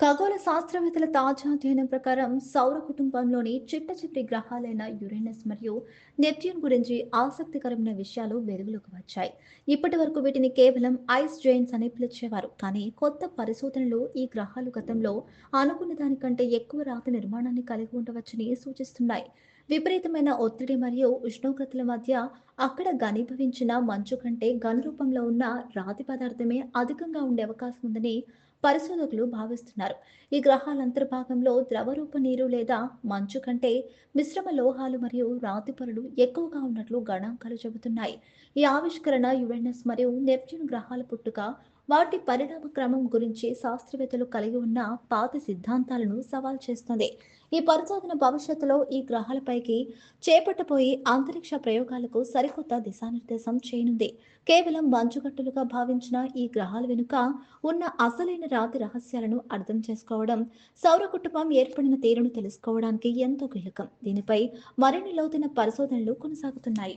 ఖగోళ శాస్త్రవేత్తల తాజా అధ్యయనం ప్రకారం సౌర కుటుంబంలోని చిట్ట చిట్టి గ్రహాలైన యురేనస్ మరియు నెప్ట్యూన్ గురించి ఆసక్తికరమైన విషయాలు వెలుగులోకి వచ్చాయి. ఇప్పటి వరకు వీటిని కేవలం ఐస్ జైన్స్ అని పిలిచేవారు. కానీ కొత్త పరిశోధనలు ఈ గ్రహాలు గతంలో అనుకున్న దానికంటే ఎక్కువ రాతి నిర్మాణాన్ని కలిగి ఉండవచ్చని సూచిస్తున్నాయి. విపరీతమైన ఒత్తిడి మరియు ఉష్ణోగ్రతల మధ్య అక్కడ ఘనీభవించిన మంచు కంటే ఘన రూపంలో ఉన్న రాతి పదార్థమే అధికంగా ఉండే అవకాశం ఉందని పరిశోధకులు భావిస్తున్నారు. ఈ గ్రహాల అంతర్భాగంలో ద్రవరూప నీరు లేదా మంచు కంటే మిశ్రమ లోహాలు మరియు రాతి పొరలు ఎక్కువగా ఉన్నట్లు గణాంకాలు చెబుతున్నాయి. ఈ ఆవిష్కరణ యురేనస్ మరియు నెప్ట్యూన్ గ్రహాల పుట్టుక వాటి పరిణామ క్రమం గురించి శాస్త్రవేత్తలు కలిగి ఉన్న పాత సిద్ధాంతాలను సవాల్ చేస్తుంది. ఈ పరిశోధన భవిష్యత్తులో ఈ గ్రహాలపైకి చేపట్టబోయే అంతరిక్ష ప్రయోగాలకు సరికొత్త దిశానిర్దేశం చేయనుంది. కేవలం మంచుగట్టులుగా భావించిన ఈ గ్రహాల వెనుక ఉన్న అసలైన రాతి రహస్యాలను అర్థం చేసుకోవడం సౌర కుటుంబం ఏర్పడిన తీరును తెలుసుకోవడానికి ఎంతో కీలకం. దీనిపై మరిన్ని లోతైన పరిశోధనలు కొనసాగుతున్నాయి.